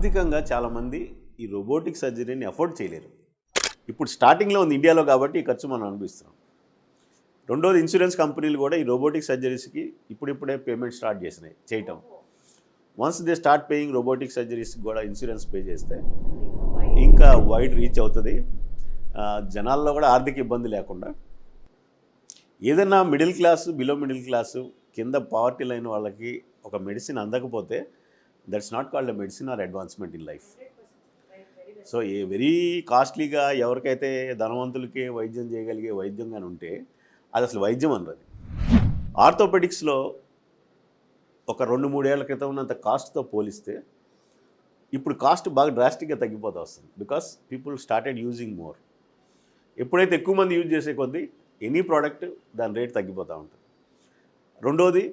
ఆర్థికంగా చాలామంది ఈ రోబోటిక్ సర్జరీని అఫోర్డ్ చేయలేరు. ఇప్పుడు స్టార్టింగ్లో ఉంది ఇండియాలో కాబట్టి ఈ ఖర్చు మనం అనిపిస్తున్నాం రెండోది ఇన్సూరెన్స్ కంపెనీలు కూడా ఈ రోబోటిక్ సర్జరీస్కి ఇప్పుడిప్పుడే పేమెంట్ స్టార్ట్ చేసినాయి చేయటం. Once they start paying robotic సర్జరీస్కి కూడా ఇన్సూరెన్స్ పే చేస్తే ఇంకా వైడ్ రీచ్ అవుతుంది. జనాల్లో కూడా ఆర్థిక ఇబ్బంది లేకుండా ఏదైనా middle class below middle class కింద పావర్టీ లైన్ వాళ్ళకి ఒక మెడిసిన్ అందకపోతే that's not called medicine or advancement in life so a very కాస్ట్లీగా ఎవరికైతే ధనవంతులకి వైద్యం చేయగలిగే వైద్యం కానీ ఉంటే అది అసలు వైద్యం అన్నది ఆర్థోపెడిక్స్లో ఒక రెండు మూడేళ్ళ క్రితం ఉన్నంత కాస్ట్తో పోలిస్తే ఇప్పుడు కాస్ట్ బాగా డ్రాస్టిక్గా తగ్గిపోతూ వస్తుంది. Because people started using more ఎప్పుడైతే ఎక్కువ మంది యూజ్ చేసే కొద్దీ ఎనీ ప్రోడక్ట్ దాని రేట్ తగ్గిపోతూ ఉంటుంది. రెండోది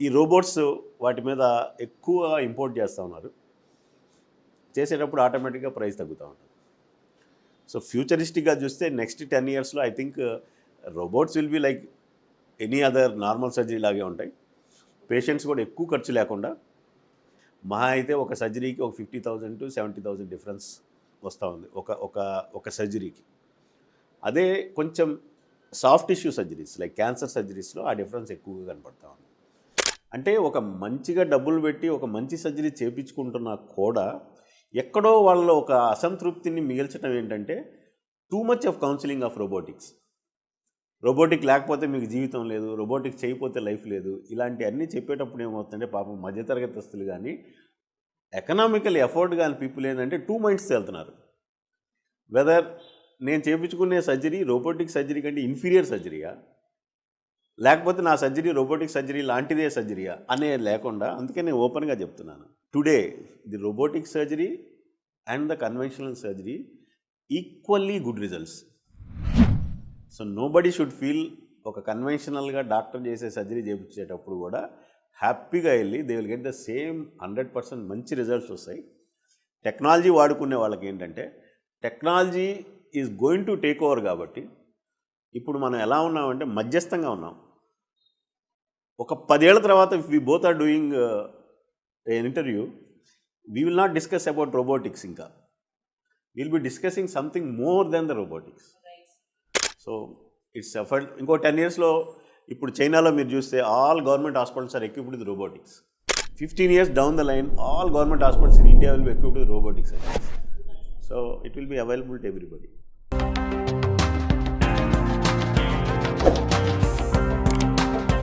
ఈ రోబోట్స్ వాటి మీద ఎక్కువ ఇంపోర్ట్ చేస్తూ ఉన్నారు. చేసేటప్పుడు ఆటోమేటిక్గా ప్రైస్ తగ్గుతూ ఉంటుంది. సో ఫ్యూచరిస్టిక్గా చూస్తే నెక్స్ట్ టెన్ ఇయర్స్లో I think robots will be like any other normal surgery లాగే ఉంటాయి. పేషెంట్స్ కూడా ఎక్కువ ఖర్చు లేకుండా మహా అయితే ఒక సర్జరీకి ఒక fifty thousand to seventy thousand difference వస్తూ ఉంది ఒక ఒక ఒక సర్జరీకి. అదే కొంచెం soft tissue surgeries like cancer సర్జరీస్లో ఆ డిఫరెన్స్ ఎక్కువగా కనపడతా ఉంది. అంటే ఒక మంచిగా డబ్బులు పెట్టి ఒక మంచి సర్జరీ చేయించుకుంటున్నా కూడా ఎక్కడో వాళ్ళ ఒక అసంతృప్తిని మిగిల్చడం ఏంటంటే too much of counselling of robotics robotic లేకపోతే మీకు జీవితం లేదు రోబోటిక్ చేయకపోతే లైఫ్ లేదు. ఇలాంటి అన్నీ చెప్పేటప్పుడు ఏమవుతుందంటే పాపం మధ్యతరగతిస్తులు కానీ ఎకనామికల్ ఎఫోర్డ్ కాని పీపుల్ ఏంటంటే టూ మైండ్స్ వెళ్తున్నారు వెదర్ నేను చేయించుకునే సర్జరీ రోబోటిక్ సర్జరీ కంటే ఇన్ఫీరియర్ సర్జరీగా లేకపోతే నా సర్జరీ రోబోటిక్ సర్జరీ లాంటిదే సర్జరీయా? అనే లేకుండా అందుకే నేను ఓపెన్గా చెప్తున్నాను. Today the robotic surgery and the conventional surgery equally good results. So nobody should feel ఒక కన్వెన్షనల్గా డాక్టర్ చేసే సర్జరీ చేయించేటప్పుడు కూడా హ్యాపీగా వెళ్ళి they will get the same hundred percent మంచి రిజల్ట్స్ వస్తాయి. టెక్నాలజీ వాడుకునే వాళ్ళకి ఏంటంటే technology is going to take over కాబట్టి ఇప్పుడు మనం ఎలా ఉన్నామంటే మధ్యస్థంగా ఉన్నాం. ఒక పదేళ్ళ తర్వాత if we both are doing interview we will not discuss about robotics ఇంకా. Will be discussing something more than the robotics so it's effort ఇంకో టెన్ ఇయర్స్లో ఇప్పుడు చైనాలో మీరు చూస్తే all government hospitals are equipped with robotics fifteen years down the line all government hospitals in India will be equipped with robotics so it will be available to everybody